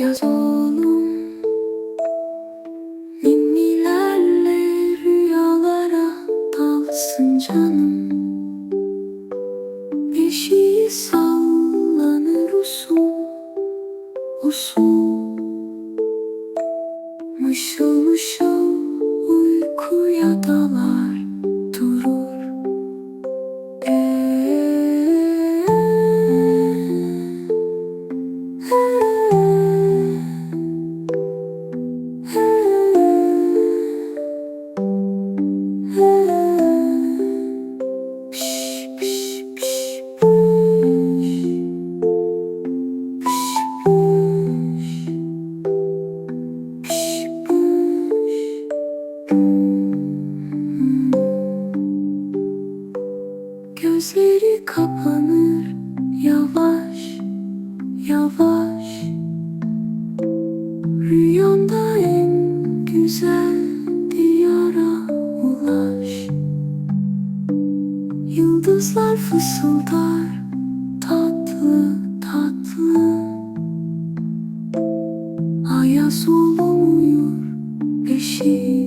Yaz oğlum. Ninnilerle rüyalara dalsın canım. Şey sallanır usul Usul Mışıl mışıl uykuya dalar Gözleri kapanır. Yavaş yavaş. Rüyanda en güzel diyara ulaş. Yıldızlar fısıldar tatlı tatlı. Ayaz oğlum uyur eşiği